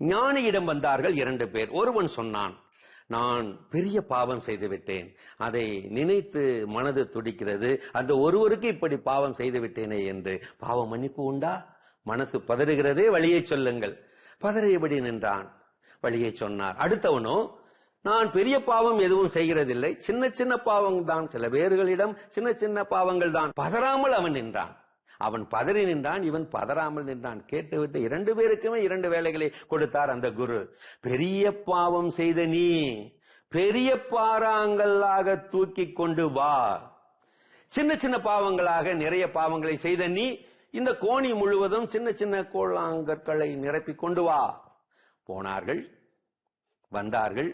ஞானியிடம் வந்தார்கள் இரண்டு பேர். ஒருவன் சொன்னான் நான் பெரிய பாவம் செய்துவிட்டேன் அதை நினைத்து மனது துடிக்கிறது. அந்த ஒருவருக்கு இப்படி பாவம் செய்துவிட்டேனே என்று. பாவ மன்னிப்பு உண்டா? மனசு பதறுகிறதே வழியை சொல்லுங்கள். பதறியபடி நின்றான்? வழியை சொன்னார் அடுத்தவனோ நான் பெரிய பாவம் எதுவும் செய்கிறதில்லை. சின்ன சின்ன பாவம் தான் சில பேர்களிடம் சின்ன சின்ன பாவங்கள் தான் பதறாமல் அவன் நின்றான். அவன் பதறி நின்றான் இவன் பதறாமல் நின்றான். கேட்டுவிட்டு இரண்டு பேருக்குமே இரண்டு வேலைகளை கொடுத்தார் அந்த குரு. பெரிய பாவம் செய்த நீ பெரிய பாறாங்கல்லாக தூக்கி கொண்டு வா. சின்ன சின்ன பாவங்களாக நிறைய பாவங்களை செய்த நீ இந்த கோணி முழுவதும் சின்ன சின்ன கோளாங்கற்களை நிரப்பி கொண்டு வா. போனார்கள் வந்தார்கள்.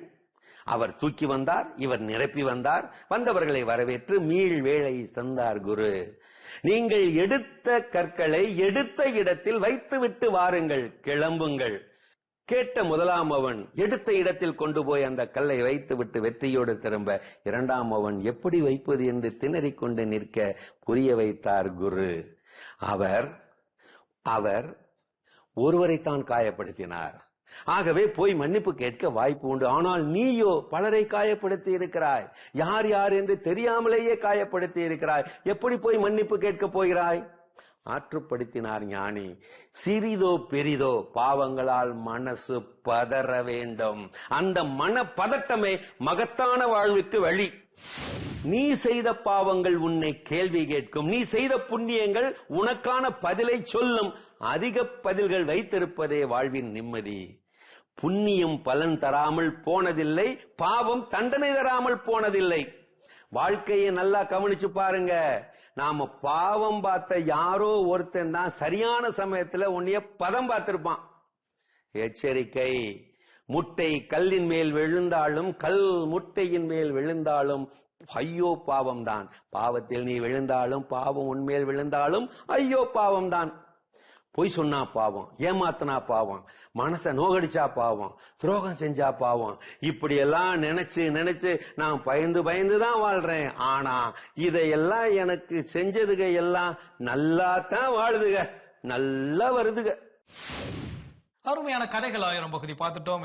அவர் தூக்கி வந்தார் இவர் நிரப்பி வந்தார். வந்தவர்களை வரவேற்று மீள் வேளை தந்தார் குரு. நீங்கள் எடுத்த கற்களை எடுத்த இடத்தில் வைத்துவிட்டு வாருங்கள் கிளம்புங்கள். கேட்ட முதலாம் அவன் எடுத்த இடத்தில் கொண்டு போய் அந்த கல்லை வைத்துவிட்டு வெற்றியோடு திரும்ப இரண்டாம் அவன் எப்படி வைப்பது என்று திணறிக் கொண்டு நிற்க புரிய வைத்தார் குரு. அவர் அவர் ஒருவரைத்தான் காயப்படுத்தினார். ஆகவே போய் மன்னிப்பு கேட்க வாய்ப்பு உண்டு. ஆனால் நீயோ பலரை காயப்படுத்தி இருக்கிறாய். யார் யார் என்று தெரியாமலேயே காயப்படுத்தி இருக்கிறாய். எப்படி போய் மன்னிப்பு கேட்க போகிறாய்? ஆற்றுப்படுத்தினார் ஞானி. சிறிதோ பெரிதோ பாவங்களால் மனசு பதற வேண்டும். அந்த மன பதட்டமே மகத்தான வாழ்வுக்கு வழி. நீ செய்த பாவங்கள் உன்னை கேள்வி கேட்கும். நீ செய்த புண்ணியங்கள் உனக்கான பதிலை சொல்லும். அதிக பதில்கள் வைத்திருப்பதே வாழ்வின் நிம்மதி. புண்ணியம் பலன் தராமல் போனதில்லை பாவம் தண்டனை தராமல் போனதில்லை. வாழ்க்கையை நல்லா கவனிச்சு பாருங்க. நாம பாவம் பார்த்த யாரோ ஒருத்தன் தான் சரியான சமயத்துல உன்னைய பதம் பார்த்திருப்பான். எச்சரிக்கை. முட்டை கல்லின் மேல் விழுந்தாலும் கல் முட்டையின் மேல் விழுந்தாலும் ஐயோ பாவம் தான் பாவத்தில் நீ விழுந்தாலும் பாவம் உன்மேல் விழுந்தாலும் ஐயோ பாவம் தான் பொய் சொன்னா பாவம் ஏமாத்தனா பாவம் மனச நோகடிச்சா பாவம் துரோகம் செஞ்சா பாவம். இப்படி எல்லாம் நினைச்சு நினைச்சு நான் பயந்து பயந்து தான் வாழ்றேன். ஆனா இதையெல்லாம் எனக்கு செஞ்சதுக எல்லாம் நல்லா தான் வாழுதுக. நல்லா வருதுக. அருமையான கதைகள் ஆயிரம் பகுதி பார்த்துட்டோம்.